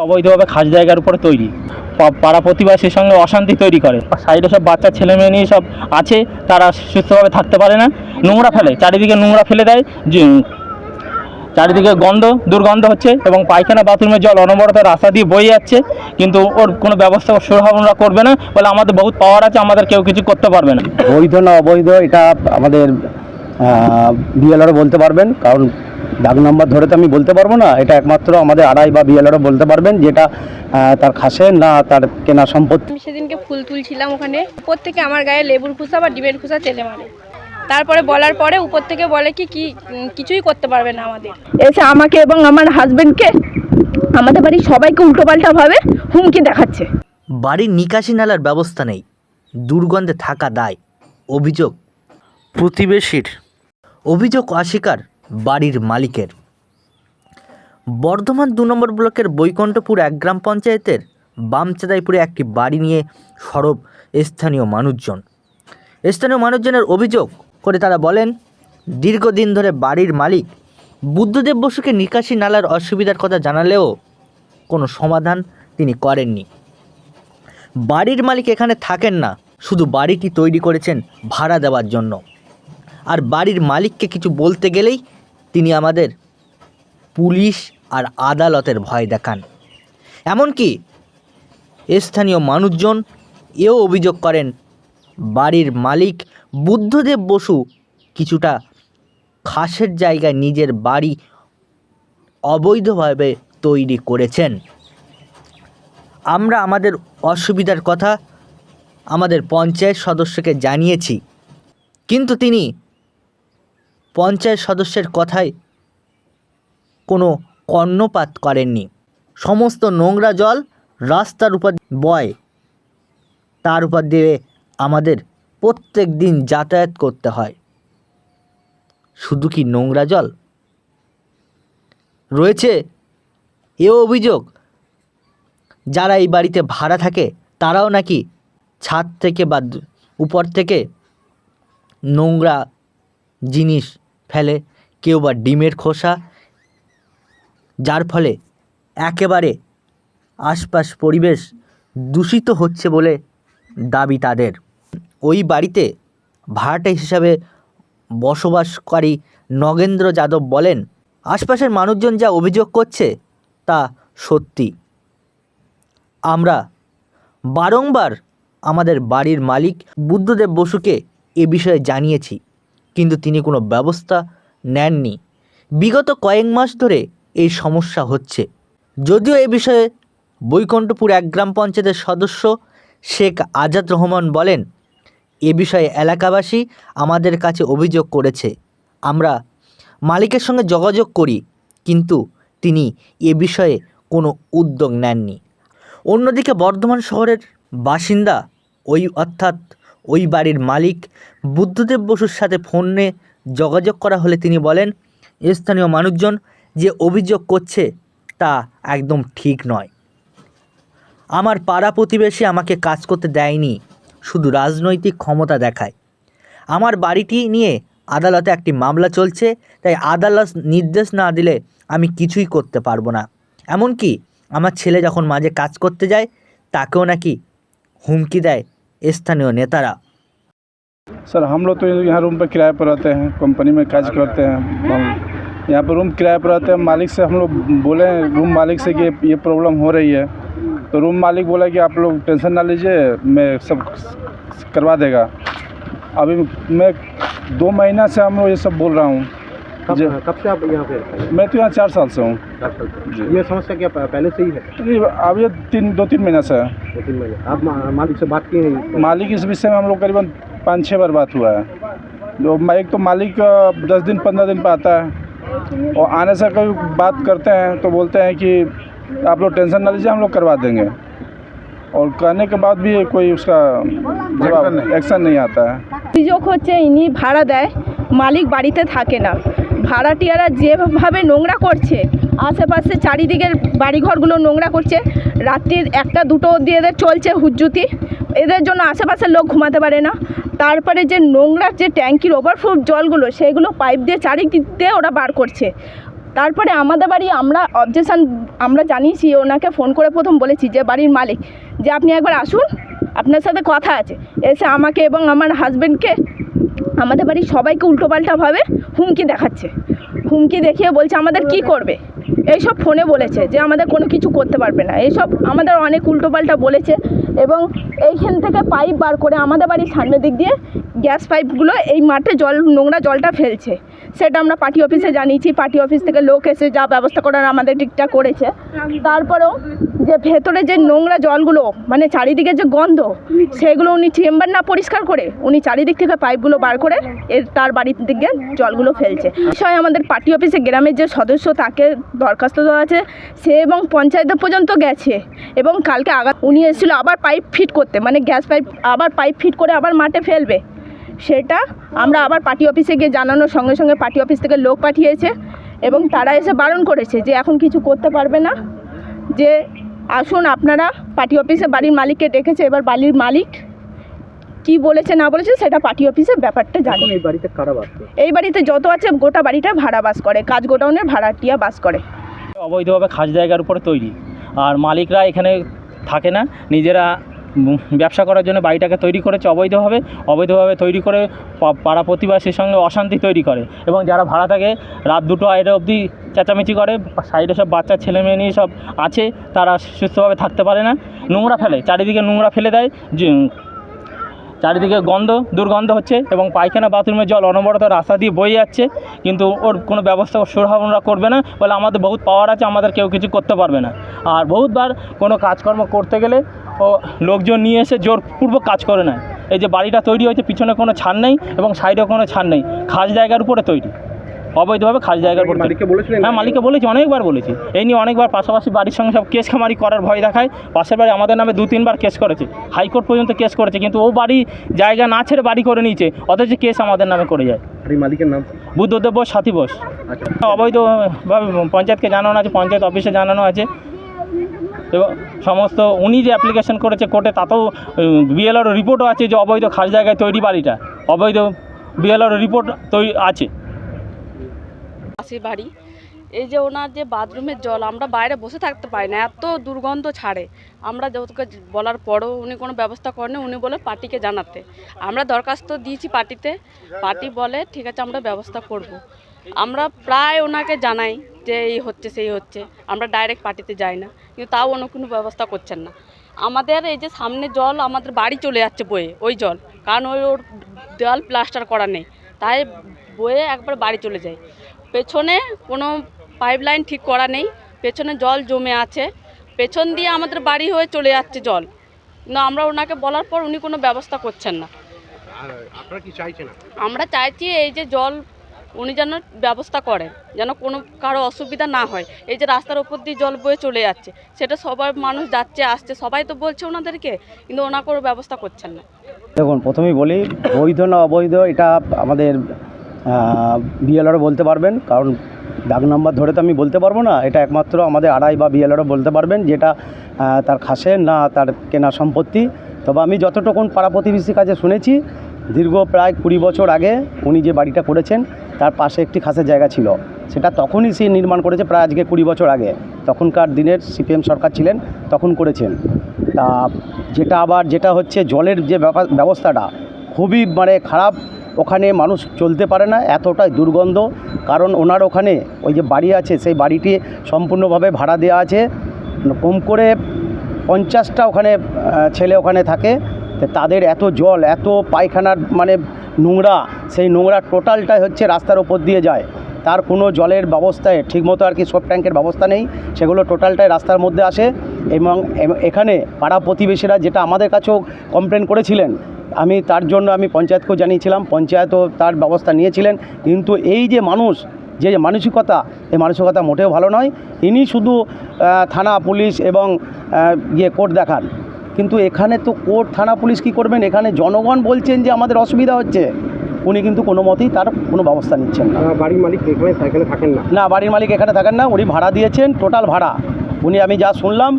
অবৈধভাবে খাস জায়গার উপরে তৈরি। পাড়া প্রতিবাসীর সঙ্গে অশান্তি তৈরি করে। সাইডে সব বাচ্চা, ছেলে মেয়ে নিয়ে সব আছে, তারা সুস্থভাবে থাকতে পারে না। নোংরা ফেলে, চারিদিকে নোংরা ফেলে দেয় চারিদিকে গন্ধ, দুর্গন্ধ হচ্ছে এবং পায়খানা, বাথরুমের জল অনবরত রাস্তা দিয়ে বয়ে যাচ্ছে। কিন্তু ওর কোনো ব্যবস্থা সুরাহা করবে না, বলে আমাদের বহুত পাওয়ার আছে, আমাদের কেউ কিছু করতে পারবে না। বৈধ না অবৈধ, এটা আমাদের বিএলআরও বলতে পারবেন। কারণ দাগ নাম্বার ধরে তো আমি বলতে পারব না। এটা একমাত্র আমাদের আড়াই বা বিএলআরও বলতে পারবেন যেটা তার খাসে না তার কেনা সম্পত্তি আমি সেদিনকে ফুল তুলছিলাম ওখানে। উপর থেকে আমার গায়ে লেবুর খোসা বা ডিমের খোসা চেলে মারে। তারপরে বলার পরে উপর থেকে বলে কি কি কিছুই করতে পারবে না আমাদের। এসে আমাকে এবং আমার হাজবেন্ডকে আমাদের বাড়ির সবাইকে উল্টোপাল্টাভাবে হুমকি দেখাচ্ছে। বাড়ির নিকাশি নালার ব্যবস্থা নেই। দুর্গন্ধে থাকা দায়। অভিযোগ প্রতিবেশীর। অভিযোগ অস্বীকার। বাড়ির মালিকের। বর্ধমান দু নম্বর ব্লকের বৈকুণ্ঠপুর এক গ্রাম পঞ্চায়েতের বামচাদাইপুরে একটি বাড়ি নিয়ে সরব স্থানীয় মানুষজন। স্থানীয় মানুষজনের অভিযোগ করে তারা বলেন, দীর্ঘদিন ধরে বাড়ির মালিক বুদ্ধদেব বসুকে নিকাশি নালার অসুবিধার কথা জানালেও কোনো সমাধান তিনি করেননি। বাড়ির মালিক এখানে থাকেন না, শুধু বাড়িটি তৈরি করেছেন ভাড়া দেওয়ার জন্য। আর বাড়ির মালিককে কিছু বলতে গেলেই তিনি আমাদের পুলিশ আর আদালতের ভয় দেখান। এমনকি স্থানীয় মানুষজন এও অভিযোগ করেন, বাড়ির মালিক বুদ্ধদেব বসু কিছুটা খাসের জায়গায় নিজের বাড়ি অবৈধভাবে তৈরি করেছেন। আমরা আমাদের অসুবিধার কথা আমাদের পঞ্চায়েত সদস্যকে জানিয়েছি। কিন্তু তিনি পঞ্চায়েত সদস্যের কথায় কোনো কর্ণপাত করেননি। সমস্ত নোংরা জল রাস্তার উপর বয়। তার উপর দিয়ে আমাদের প্রত্যেক দিন যাতায়াত করতে হয়। শুধু কি নোংরা জল? রয়েছে এও অভিযোগ। যারা এই বাড়িতে ভাড়া থাকে, তারাও নাকি ছাদ থেকে বা উপর থেকে নোংরা জিনিস ফেলে, কেউ বা ডিমের খোসা, যার ফলে একেবারে আশপাশ পরিবেশ দূষিত হচ্ছে বলে দাবি তাদের। ওই বাড়িতে ভাড়াটে হিসাবে বসবাসকারী নগেন্দ্র যাদব বলেন, আশপাশের মানুষজন যা অভিযোগ করছে তা সত্যি। আমরা বারংবার আমাদের বাড়ির মালিক বুদ্ধদেব বসুকে এ বিষয়ে জানিয়েছি। কিন্তু তিনি কোনো ব্যবস্থা নেননি। বিগত কয়েক মাস ধরে এই সমস্যা হচ্ছে। যদিও এ বিষয়ে বৈকুণ্ঠপুর এক গ্রাম পঞ্চায়েতের সদস্য শেখ আজাদ রহমান বলেন, এ বিষয়ে এলাকাবাসী আমাদের কাছে অভিযোগ করেছে। আমরা মালিকের সঙ্গে যোগাযোগ করি, কিন্তু তিনি এ বিষয়ে কোনো উদ্যোগ নেননি। অন্যদিকে বর্ধমান শহরের বাসিন্দা ওই অর্থাৎ ওই বাড়ির মালিক বুদ্ধদেব বসুর সাথে ফোনে যোগাযোগ করা হলে তিনি বলেন, স্থানীয় মানুষজন যে অভিযোগ করছে তা একদম ঠিক নয়। আমার পাড়া প্রতিবেশী আমাকে কাজ করতে দেয়নি, শুধু রাজনৈতিক ক্ষমতা দেখায়। আমার বাড়িটি নিয়ে আদালতে একটি মামলা চলছে, তাই আদালত নির্দেশ না দিলে আমি কিছুই করতে পারব না। এমনকি আমার ছেলে যখন মাঝে কাজ করতে যায়, তাকেও নাকি হুমকি দেয় स्थानीय नेतारा। सर, हम लोग तो यहाँ रूम पर किराए पर रहते हैं, कंपनी में काज करते हैं। हम यहाँ पर रूम किराए पर रहते हैं, मालिक से हम लोग बोले, रूम मालिक से कि ये प्रॉब्लम हो रही है। तो रूम मालिक बोला कि आप लोग टेंशन ना लीजिए, मैं सब करवा देगा। अभी मैं दो महीना से हम लोग ये सब बोल रहा हूँ। जी कब से आप यहाँ पे मैं तो यहाँ चार साल से हूँ जी ये समस्या क्या पहले से ही है नहीं, अब ये तीन दो तीन महीना से है दो तीन महीने आप मालिक से बात किए हैं मालिक इस विषय में हम लोग करीबन पाँच छः बार बात हुआ है जो मा- एक तो मालिक अ, दस दिन पंद्रह दिन पर आता है और आने से कभी बात करते हैं तो बोलते हैं कि आप लोग टेंशन ना लीजिए हम लोग करवा देंगे और करने के बाद भी कोई उसका जवाब एक्शन नहीं आता है অভিযোগ হচ্ছে ইনি ভাড়া দেয় মালিক বাড়িতে থাকে না ভাড়াটিয়ারা যেভাবে নোংরা করছে, আশেপাশে চারিদিকের বাড়িঘরগুলো নোংরা করছে, রাত্রির একটা দুটো অবধি এদের চলছে হুজ্জুতি, এদের জন্য আশেপাশের লোক ঘুমাতে পারে না। তারপরে যে নোংরা যে ট্যাঙ্কির ওভারফ্লো জলগুলো, সেগুলো পাইপ দিয়ে চারিদিক দিয়ে ওরা বার করছে। তারপরে আমাদের বাড়ি আমরা অবজেকশান আমরা জানিয়েছি, ওনাকে ফোন করে প্রথম বলেছি যে বাড়ির মালিক, যে আপনি একবার আসুন, আপনার সাথে কথা আছে। এসে আমাকে এবং আমার হাজব্যান্ডকে আমাদের বাড়ির সবাইকে উল্টোপাল্টাভাবে হুমকি দেখাচ্ছে। হুমকি দেখিয়ে বলছে, আমাদের কি করবে? এইসব ফোনে বলেছে যে, আমাদের কোনো কিছু করতে পারবে না। এইসব আমাদের অনেক উল্টোপাল্টা বলেছে এবং এইখান থেকে পাইপ বার করে আমাদের বাড়ির সামনের দিক দিয়ে গ্যাস পাইপগুলো এই মাঠে জল, নোংরা জলটা ফেলছে। সেটা আমরা পার্টি অফিসে জানিয়েছি, পার্টি অফিস থেকে লোক এসে যা ব্যবস্থা করার আমাদের ঠিকঠাক করেছে। তারপরেও যে ভেতরে যে নোংরা জলগুলো মানে চারিদিকে যে গন্ধ, সেগুলো উনি চেম্বার না পরিষ্কার করে, উনি চারিদিক থেকে পাইপগুলো বার করে এর তার বাড়ির দিকে জলগুলো ফেলছে। বিষয়ে আমাদের পার্টি অফিসে গ্রামের যে সদস্য তাকে দরখাস্ত দেওয়া আছে, সে এবং পঞ্চায়েত পর্যন্ত গেছে এবং কালকে আগা উনি এসেছিল আবার পাইপ ফিট করতে মানে গ্যাস পাইপ আবার পাইপ ফিট করে আবার মাঠে ফেলবে। সেটা আমরা আবার পার্টি অফিসে গিয়ে জানানোর সঙ্গে সঙ্গে পার্টি অফিস থেকে লোক পাঠিয়েছে এবং তারা এসে বারণ করেছে যে এখন কিছু করতে পারবে না যে আসুন আপনারা পার্টি অফিসে বাড়ির মালিককে ডেকেছে এবার বাড়ির মালিক কি বলেছে না বলেছে সেটা পার্টি অফিসে ব্যাপারটা জানি। এই বাড়িতে কারা বাস এই বাড়িতে যত আছে গোটা বাড়িটা ভাড়া বাস করে কাজ গোডাউনের ভাড়াটিয়া বাস করে। অবৈধভাবে খাস জায়গার উপরে তৈরি। আর মালিকরা এখানে থাকে না নিজেরা ব্যবসা করার জন্য বাড়িটাকে তৈরি করেছে অবৈধভাবে অবৈধভাবে তৈরি করে পাড়া প্রতিবাসীর সঙ্গে অশান্তি তৈরি করে। এবং যারা ভাড়া থাকে, রাত দুটো আড়াইটা অবধি চেঁচামেচি করে, সাইডে সব বাচ্চা, ছেলে মেয়ে নিয়ে সব আছে, তারা সুস্থভাবে থাকতে পারে না। নোংরা ফেলে, চারিদিকে নোংরা ফেলে দেয় চারিদিকে গন্ধ, দুর্গন্ধ হচ্ছে এবং পায়খানা, বাথরুমের জল অনবরত রাস্তা দিয়ে বয়ে যাচ্ছে। কিন্তু ওর কোনো ব্যবস্থা সুরাহরা করবে না বলে আমাদের বহুত পাওয়ার আছে, আমাদের কেউ কিছু করতে পারবে না। আর বহুতবার কোনো কাজকর্ম করতে গেলে ও লোকজন নিয়ে এসে জোরপূর্বক কাজ করে নেয়। এই যে বাড়িটা তৈরি হয়েছে পিছনে কোনো ছাড় নেই এবং সাইডেও কোনো ছাড় নেই। খাস জায়গার উপরে তৈরি। অবৈধভাবে খাস জায়গার উপর তৈরি। হ্যাঁ মালিককে বলেছি অনেকবার বলেছি। এই নিয়ে অনেকবার পাশাপাশি বাড়ির সঙ্গে সব কেস খামারি করার ভয় দেখায়। পাশের বাড়ি আমাদের নামে দু তিনবার কেস করেছে। হাইকোর্ট পর্যন্ত কেস করেছে কিন্তু ও বাড়ি জায়গা না ছেড়ে বাড়ি করে নিয়েছে অথচ কেস আমাদের নামে করে যায়। মালিকের নাম? বুদ্ধদেব বোস সাথী বোস। আচ্ছা। অবৈধভাবে পঞ্চায়েতকে জানানো আছে পঞ্চায়েত অফিসে জানানো আছে। এবং সমস্ত উনি যে অ্যাপ্লিকেশন করেছে কোর্টে, তাতেও বিএলআর রিপোর্টও আছে যে অবৈধ খাস জায়গায় তৈরি বাড়িটা। অবৈধ বিএলআর রিপোর্ট তৈরি আছে। বাড়ি। এই যে ওনার যে বাথরুমের জল, আমরা বাইরে বসে থাকতে পারি না, এত দুর্গন্ধ ছাড়ে। আমরা যতকে বলার পরও উনি কোনো ব্যবস্থা করেনি উনি বলে পার্টিকে জানাতে। আমরা দরখাস্ত দিয়েছি পার্টিতে। পার্টি বলে, ঠিক আছে, আমরা ব্যবস্থা করব। আমরা প্রায় ওনাকে জানাই যে এই হচ্ছে সেই হচ্ছে। আমরা ডাইরেক্ট পার্টিতে যাই না। কিন্তু তাও অন্য কোনো ব্যবস্থা করছেন না। আমাদের এই যে সামনে জল আমাদের বাড়ি চলে যাচ্ছে বয়ে ওই জল। কারণ ওই ওর দেওয়াল প্লাস্টার করা নেই। তাই বয়ে একবার বাড়ি চলে যায়। পেছনে কোনো পাইপ লাইন ঠিক করা নেই। পেছনে জল জমে আছে। পেছন দিয়ে আমাদের বাড়ি হয়ে চলে যাচ্ছে জল। কিন্তু আমরা ওনাকে বলার পর উনি কোনো ব্যবস্থা করছেন না। আমরা চাইছি এই যে জল উনি যেন ব্যবস্থা করেন, যেন কোনো কারও অসুবিধা না হয়। এই যে রাস্তার ওপর দিয়ে জল বয়ে চলে যাচ্ছে, সেটা সবার মানুষ যাচ্ছে, আসছে, সবাই তো বলছে ওনাদেরকে, কিন্তু ওনা কোনো ব্যবস্থা করছেন না। দেখুন, প্রথমেই বলি, বৈধ না অবৈধ, এটা আমাদের বিএলআরও বলতে পারবেন, কারণ দাগ নাম্বার ধরে তো আমি বলতে পারব না, এটা একমাত্র আমাদের আড়াই বা বিএলআরও বলতে পারবেন, যেটা তার খাসের না তার কেনা সম্পত্তি। তবে আমি যতটুকুন পাড়া প্রতিবেশীর কাছে শুনেছি, দীর্ঘ প্রায় কুড়ি বছর আগে উনি যে বাড়িটা করেছেন তার পাশে একটি খাসের জায়গা ছিল। সেটা তখনই সে নির্মাণ করেছে প্রায় আজকে কুড়ি বছর আগে। তখনকার দিনের সিপিএম সরকার ছিলেন, তখন করেছেন। তা যেটা আবার যেটা হচ্ছে জলের যে ব্যবস্থাটা খুবই মানে খারাপ, ওখানে মানুষ চলতে পারে না, এতটাই দুর্গন্ধ। কারণ ওনার ওখানে ওই যে বাড়ি আছে, সেই বাড়িটি সম্পূর্ণভাবে ভাড়া দেওয়া আছে। কম করে পঞ্চাশটা ওখানে ছেলে ওখানে থাকে। তাদের এত জল, এত পায়খানার মানে নোংরা, সেই নোংরা টোটালটাই হচ্ছে রাস্তার ওপর দিয়ে যায়। তার কোনো জলের ব্যবস্থায় ঠিকমতো আর কি সব ট্যাঙ্কের ব্যবস্থা নেই, সেগুলো টোটালটাই রাস্তার মধ্যে আসে এবং এখানে পাড়া প্রতিবেশীরা যেটা আমাদের কাছেও কমপ্লেন করেছিলেন, আমি তার জন্য আমি পঞ্চায়েতকেও জানিয়েছিলাম, পঞ্চায়েতও তার ব্যবস্থা নিয়েছিলেন, কিন্তু এই যে মানুষ, যে মানসিকতা, এই মানসিকতা মোটেও ভালো নয়। ইনি শুধু থানা পুলিশ এবং ইয়ে কোর্ট দেখান। কিন্তু এখানে তো কোর্ট থানা পুলিশ কি করবেন? এখানে জনগণ বলছেন যে আমাদের অসুবিধা হচ্ছে। উনি কিন্তু কোনো মতেই তার কোনো ব্যবস্থা নিচ্ছেন না। বাড়ির মালিক এখানে এখানে থাকেন না? না বাড়ির মালিক এখানে থাকেন না। উনি ভাড়া দিয়েছেন টোটাল ভাড়া। উনি আমি যা শুনলাম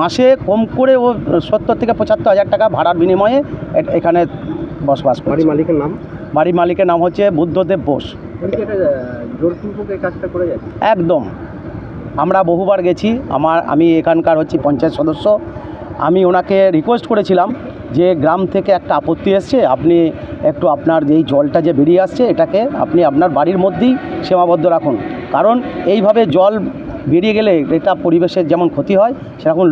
মাসে কম করে ও সত্তর থেকে পঁচাত্তর হাজার টাকা ভাড়ার বিনিময়ে এখানে বসবাস বাড়ির মালিকের নাম? বাড়ির মালিকের নাম হচ্ছে বুদ্ধদেব বোস। করে একদম। আমরা বহুবার গেছি। আমার আমি এখানকার হচ্ছে পঞ্চায়েত সদস্য। আমি ওনাকে রিকোয়েস্ট করেছিলাম যে গ্রাম থেকে একটা আপত্তি এসছে, আপনি একটু আপনার যেই জলটা যে বেরিয়ে আসছে, এটাকে আপনি আপনার বাড়ির মধ্যেই সীমাবদ্ধ রাখুন। কারণ এইভাবে জল বেরিয়ে গেলে এটা পরিবেশের যেমন ক্ষতি হয়, সেরকম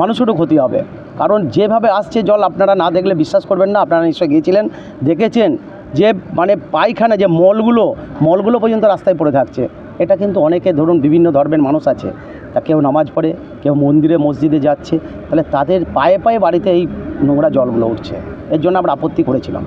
মানুষেরও ক্ষতি হবে। কারণ যেভাবে আসছে জল আপনারা না দেখলে বিশ্বাস করবেন না, আপনারা নিশ্চয়ই গিয়েছিলেন, দেখেছেন যে মানে পায়খানা যে মলগুলো মলগুলো পর্যন্ত রাস্তায় পড়ে থাকছে। এটা কিন্তু অনেকে ধরুন বিভিন্ন ধর্মের মানুষ আছে। তা কেউ নামাজ পড়ে, কেউ মন্দিরে, মসজিদে যাচ্ছে, তাহলে তাদের পায়ে পায়ে বাড়িতে এই নোংরা জলগুলো উঠছে। এর জন্য আমরা আপত্তি করেছিলাম।